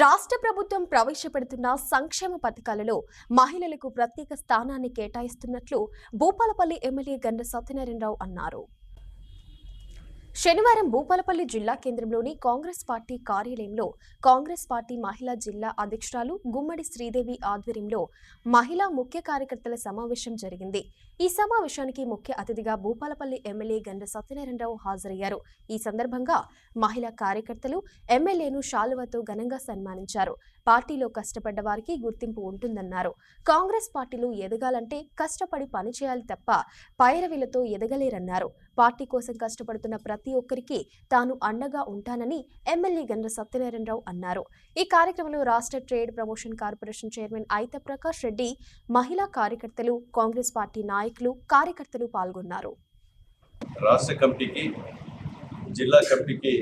రాష్ట్ర ప్రభుత్వం ప్రవేశపెడుతున్న సంక్షేమ పథకాలలో మహిళలకు ప్రత్యేక స్థానాన్ని కేటాయిస్తున్నట్లు భూపాలపల్లి ఎమ్మెల్యే గండ్ర సత్యనారాయణరావు అన్నారు. శనివారం భూపాలపల్లి జిల్లా కేంద్రంలోని కాంగ్రెస్ పార్టీ కార్యాలయంలో కాంగ్రెస్ పార్టీ మహిళా జిల్లా అధ్యక్షురాలు గుమ్మడి శ్రీదేవి ఆధ్వర్యంలో మహిళా ముఖ్య కార్యకర్తల సమావేశం జరిగింది. ఈ సమావేశానికి ముఖ్య అతిథిగా భూపాలపల్లి ఎమ్మెల్యే గండ్ర సత్యనారాయణరావు హాజరయ్యారు. ఈ సందర్భంగా మహిళా కార్యకర్తలు ఎమ్మెల్యేను శాలువతో ఘనంగా సన్మానించారు. పార్టీలో కష్టపడ్డ వారికి గుర్తింపు ఉంటుందన్నారు. కాంగ్రెస్ పార్టీలో ఎదగాలంటే కష్టపడి పనిచేయాలి తప్ప పైరవీలతో ఎదగలేరన్నారు. పార్టీ కోసం కష్టపడుతున్న ప్రతి ఒక్కరికి తాను అండగా ఉంటానని ఎమ్మెల్యే గండ్ర సత్యనారాయణరావు అన్నారు. ఈ కార్యక్రమంలో రాష్ట్ర trade promotion corporation chairman Aitha Prakash Reddy మహిళా కార్యకర్తలు కాంగ్రెస్ పార్టీ నాయకులు కార్యకర్తలు పాల్గొన్నారు. రాష్ట్ర కమిటీకి జిల్లా కమిటీకి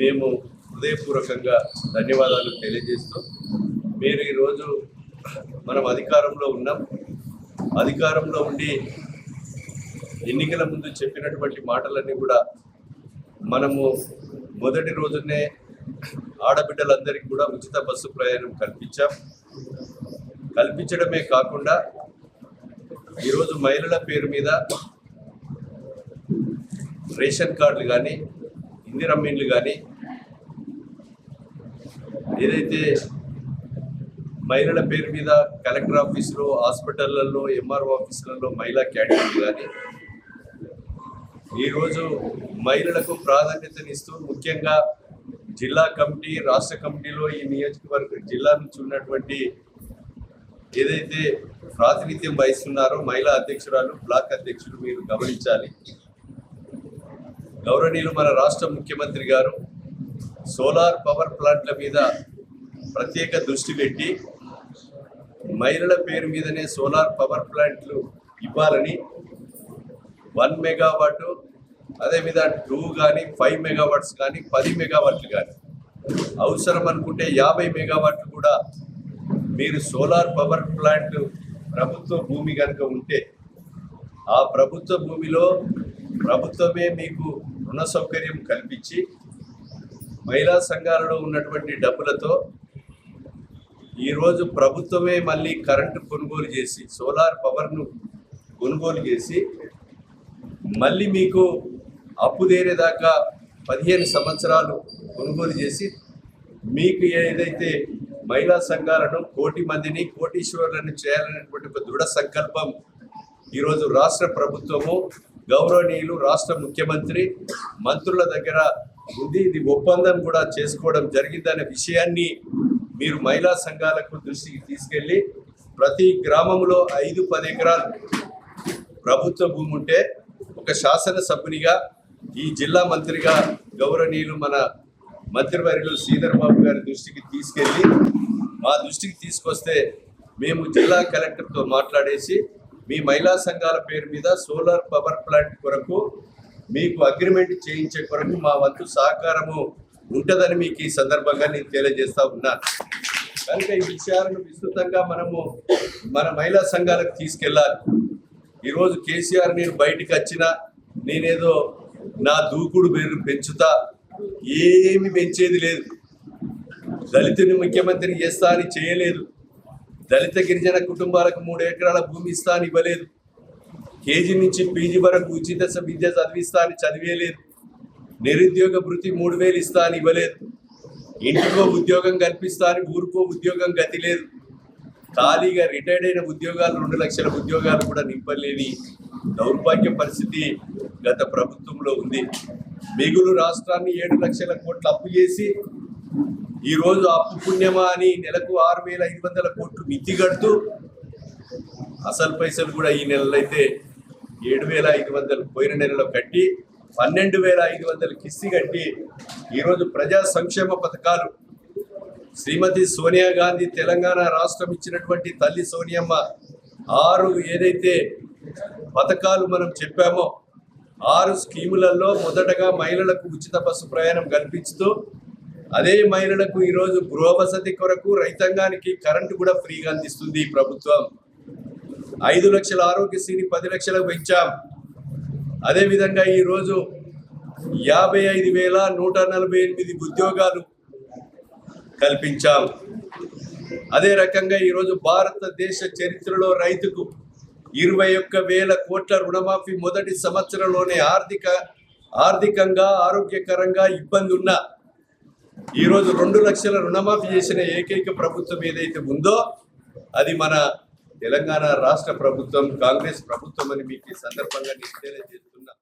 మేము హృదయపూర్వకంగా ధన్యవాదాలు తెలియజేస్తూ మీరు ఈరోజు మనం అధికారంలో ఉన్నాం. అధికారంలో ఉండి ఎన్నికల ముందు చెప్పినటువంటి మాటలన్నీ కూడా మనము మొదటి రోజునే ఆడబిడ్డలందరికీ కూడా ఉచిత బస్సు ప్రయాణం కల్పించాం. కల్పించడమే కాకుండా ఈరోజు మహిళల పేరు మీద రేషన్ కార్డులు కానీ ఇందిరమ్మిన్లు కానీ ఏదైతే మహిళల పేరు మీద కలెక్టర్ ఆఫీసులో హాస్పిటళ్ళలో ఎంఆర్ఓ ఆఫీసులలో మహిళా క్యాంటీన్లు కానీ ఈరోజు మహిళలకు ప్రాధాన్యతనిస్తూ ముఖ్యంగా జిల్లా కమిటీ రాష్ట్ర కమిటీలో ఈ నియోజకవర్గ జిల్లా నుంచి ఉన్నటువంటి ఏదైతే ప్రాతినిధ్యం వహిస్తున్నారో మహిళా అధ్యక్షురాలు బ్లాక్ అధ్యక్షులు మీరు గమనించాలి. గౌరవనీయులు మన రాష్ట్ర ముఖ్యమంత్రి గారు సోలార్ పవర్ ప్లాంట్ల మీద ప్రత్యేక దృష్టి పెట్టి మహిళల పేరు మీదనే సోలార్ పవర్ ప్లాంట్లు ఇవ్వాలని వన్ మెగావాటు అదేవిధంగా టూ కానీ ఫైవ్ మెగావాట్స్ కానీ పది మెగావాట్లు కానీ అవసరం అనుకుంటే యాభై మెగావాట్లు కూడా మీరు సోలార్ పవర్ ప్లాంట్ ప్రభుత్వ భూమి కనుక ఉంటే ఆ ప్రభుత్వ భూమిలో ప్రభుత్వమే మీకు రుణ సౌకర్యం కల్పించి మహిళా సంఘాలలో ఉన్నటువంటి డబ్బులతో ఈరోజు ప్రభుత్వమే మళ్ళీ కరెంటు కొనుగోలు చేసి సోలార్ పవర్ను కొనుగోలు చేసి మళ్ళీ మీకు అప్పు తీరేదాకా పదిహేను సంవత్సరాలు కొనుగోలు చేసి మీకు ఏదైతే మహిళా సంఘాలను కోటి మందిని కోటీశ్వరులను చేయాలనేటువంటి ఒక దృఢ సంకల్పం ఈరోజు రాష్ట్ర ప్రభుత్వము గౌరవనీయులు రాష్ట్ర ముఖ్యమంత్రి మంత్రుల దగ్గర ఉంది. ఇది ఒప్పందం కూడా చేసుకోవడం జరిగిందనే విషయాన్ని మీరు మహిళా సంఘాలకు దృష్టికి తీసుకెళ్ళి ప్రతి గ్రామంలో ఐదు పది ఎకరాలు ప్రభుత్వ భూమి ఉంటే ఒక శాసనసభ్యునిగా ఈ జిల్లా మంత్రిగా గౌరవనీయులు మన మంత్రివర్యులు శ్రీధర్ బాబు గారి దృష్టికి తీసుకెళ్ళి మా దృష్టికి తీసుకొస్తే మేము జిల్లా కలెక్టర్తో మాట్లాడేసి మీ మహిళా సంఘాల పేరు మీద సోలార్ పవర్ ప్లాంట్ కొరకు మీకు అగ్రిమెంట్ చేయించే కొరకు మా వంతు సహకారము ఉంటుందని మీకు ఈ సందర్భంగా నేను తెలియజేస్తా ఉన్నాను కనుక ఈ విషయాలను విస్తృతంగా మనము మన మహిళా సంఘాలకు తీసుకెళ్ళాలి. ఈరోజు కేసీఆర్ నేను బయటికి వచ్చినా నేనేదో నా దూకుడు పేరు పెంచుతా. ఏమి పెంచేది లేదు. దళితుని ముఖ్యమంత్రి చేస్తా అని చేయలేదు. దళిత గిరిజన కుటుంబాలకు మూడు ఎకరాల భూమి ఇస్తా అని ఇవ్వలేదు. కేజీ నుంచి పీజీ వరకు ఉచిత విద్య చదివిస్తా అని చదివేలేదు. నిరుద్యోగ భృతి మూడు వేలు ఇస్తా అని ఇవ్వలేదు. ఇంటికో ఉద్యోగం కల్పిస్తా అని ఊరికో ఉద్యోగం గతి లేదు. ఖాళీగా రిటైర్డ్ అయిన ఉద్యోగాలు రెండు లక్షల ఉద్యోగాలు కూడా నింపలేని దౌర్భాగ్య పరిస్థితి గత ప్రభుత్వంలో ఉంది. మిగులు రాష్ట్రాన్ని ఏడు లక్షల కోట్లు అప్పు చేసి ఈరోజు అప్పు పుణ్యమా అని నెలకు ఆరు వేల ఐదు వందల కోట్లు మితి కడుతూ అసలు పైసలు కూడా ఈ నెలలో అయితే ఏడు వేల ఐదు వందలు పోయిన నెలలో కట్టి పన్నెండు వేల ఐదు వందలు కిస్తి కట్టి ఈరోజు ప్రజా సంక్షేమ పథకాలు. శ్రీమతి సోనియా గాంధీ తెలంగాణ రాష్ట్రం ఇచ్చినటువంటి తల్లి సోనియమ్మ ఆరు ఏదైతే పథకాలు మనం చెప్పామో ఆరు స్కీములలో మొదటగా మహిళలకు ఉచిత బస్సు ప్రయాణం కల్పిస్తూ అదే మహిళలకు ఈరోజు గృహ వసతి కొరకు రైతాంగానికి కరెంటు కూడా ఫ్రీగా అందిస్తుంది ఈ ప్రభుత్వం. ఐదు లక్షల ఆరోగ్యశ్రీని పది లక్షలకు పెంచాం. అదేవిధంగా ఈరోజు యాభై ఐదు వేల నూట నలభై ఎనిమిది ఉద్యోగాలు కల్పించాం. అదే రకంగా ఈరోజు భారతదేశ చరిత్రలో రైతుకు ఇరవై ఒక్క వేల కోట్ల రుణమాఫీ మొదటి సంవత్సరంలోనే ఆర్థిక ఆర్థికంగా ఆరోగ్యకరంగా ఇబ్బంది ఉన్న ఈరోజు రెండు లక్షల రుణమాఫీ చేసిన ఏకైక ప్రభుత్వం ఏదైతే ఉందో అది మన తెలంగాణ రాష్ట్ర ప్రభుత్వం కాంగ్రెస్ ప్రభుత్వం అని మీకు ఈ సందర్భంగా నేను తెలియజేస్తున్నా